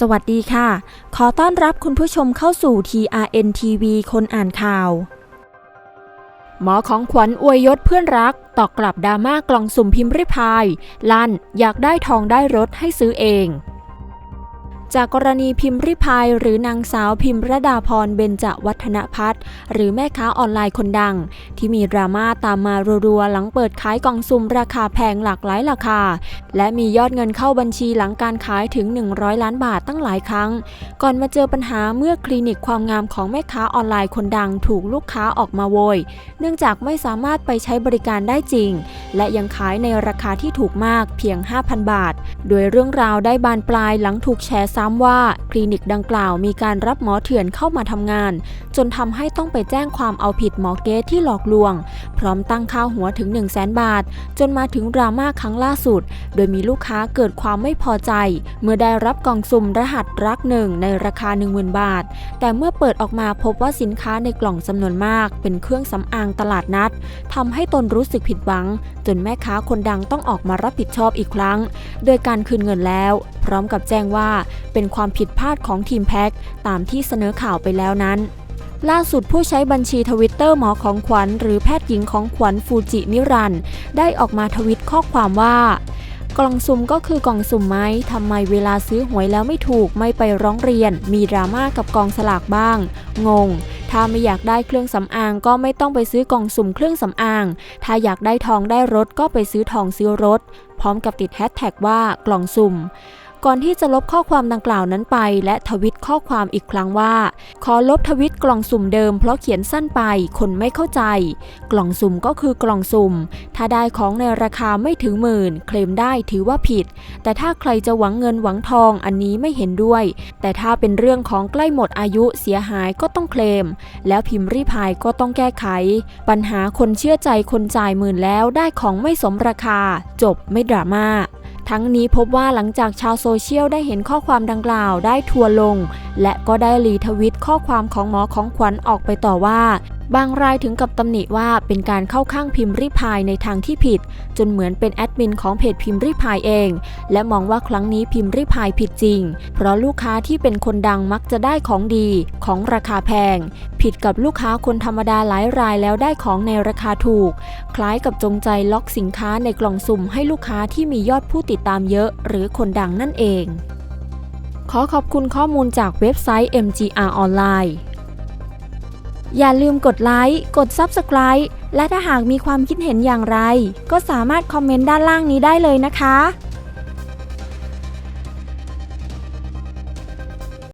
สวัสดีค่ะ ขอต้อนรับคุณผู้ชมเข้าสู่ TRN TV คนอ่านข่าว หมอของขวัญอวยยศเพื่อนรักตอกกลับดราม่ากล่องสุ่มพิมพ์ริพาย ลั่นอยากได้ทองได้รถให้ซื้อเอง จากกรณีพิมพ์ริพายหรือนางสาวพิมพ์ระดาพรเบญจวัฒนพัฒน์หรือแม่ค้าออนไลน์คนดัง ที่มีดราม่าตามมารัวๆหลังเปิดขายกล่องสุ่มราคาแพงหลากหลายราคา และมียอดเงินเข้าบัญชีหลังการขายถึง 100 ล้านบาทตั้งหลายครั้ง ก่อนมาเจอปัญหาเมื่อคลินิกความงามของแม่ค้าออนไลน์คนดัง ถูกลูกค้าออกมาโวย เนื่องจากไม่สามารถไปใช้บริการได้จริง และยังขายในราคาที่ถูกมากเพียง 5,000 บาท โดยเรื่องราวได้บานปลายหลังถูกแชร์ซ้ำว่า คลินิกดังกล่าวมีการรับหมอเถื่อนเข้ามาทำงาน จนทำให้ต้องไปแจ้งความเอาผิดหมอเกสที่หลอกลวง พร้อมตั้งค่าหัวถึง 1 0 0 0 0แบาท จนมาถึงดราม่าครั้งล่าสุด โดยมีลูกค้าเกิดความไม่พอใจ เมื่อได้รับกล่องสุ่มรหัสรักหนึ่งในราคา 10,000 บาท แต่เมื่อเปิดออกมาพบว่าสินค้าในกล่องจำนวนมาก เป็นเครื่องสำอางตลาดนัดทำให้ตนรู้สึกผิดหวัง จนแม่ค้าคนดังต้องออกมารับผิดชอบอีกครั้ง โดยการคืนเงินแล้ว พร้อมกับแจ้งว่าเป็นความผิดพลาดของทีมแพ็คตามที่เสนอข่าวไปแล้วนั้น ล่าสุดผู้ใช้บัญชีทวิตเตอร์หมอของขวัญ หรือแพทย์หญิงของขวัญฟูจินิรันด์ได้ออกมาทวิตข้อความว่ากล่องสุ่มก็คือกล่องสุ่มไหมทำไมเวลาซื้อหวยแล้วไม่ถูกไม่ไปร้องเรียน มีดราม่ากับกองสลากบ้าง งง ถ้าไม่อยากได้เครื่องสำอางก็ไม่ต้องไปซื้อกล่องสุ่มเครื่องสำอาง ถ้าอยากได้ทองได้รถก็ไปซื้อทองซื้อรถ พร้อมกับติดแฮชแท็กว่ากล่องสุ่ม ก่อนที่จะลบข้อความดังกล่าวนั้นไป และทวิตข้อความอีกครั้งว่า ขอลบทวิตกล่องสุ่มเดิมเพราะเขียนสั้นไปคนไม่เข้าใจ กล่องสุ่มก็คือกล่องสุ่ม ถ้าได้ของในราคาไม่ถึงหมื่น เคลมได้ถือว่าผิด แต่ถ้าใครจะหวังเงินหวังทองอันนี้ไม่เห็นด้วย แต่ถ้าเป็นเรื่องของใกล้หมดอายุเสียหายก็ต้องเคลม แล้วพิมพ์รีพายก็ต้องแก้ไข ปัญหาคนเชื่อใจคนจ่ายหมื่นแล้วได้ของไม่สมราคา จบไม่ดราม่า ทั้งนี้พบว่าหลังจากชาวโซเชียลได้เห็นข้อความดังกล่าวได้ทัวร์ลง และก็ได้รีทวิตข้อความของหมอของขวัญออกไปต่อว่า บางรายถึงกับตำหนิว่าเป็นการเข้าข้างพิมพ์ริพายในทางที่ผิด จนเหมือนเป็นแอดมินของเพจพิมพ์ริพายเอง และมองว่าครั้งนี้พิมพ์ริพายผิดจริง เพราะลูกค้าที่เป็นคนดังมักจะได้ของดี ของราคาแพง ผิดกับลูกค้าคนธรรมดาหลายรายแล้วได้ของในราคาถูก คล้ายกับจงใจล็อกสินค้าในกล่องสุ่มให้ลูกค้าที่มียอดผู้ติดตามเยอะ หรือคนดังนั่นเอง ขอขอบคุณข้อมูลจากเว็บไซต์ MGR ออนไลน์ อย่าลืมกดไลค์ กด Subscribe และถ้าหากมีความคิดเห็นอย่างไร ก็สามารถคอมเมนต์ด้านล่างนี้ได้เลยนะคะ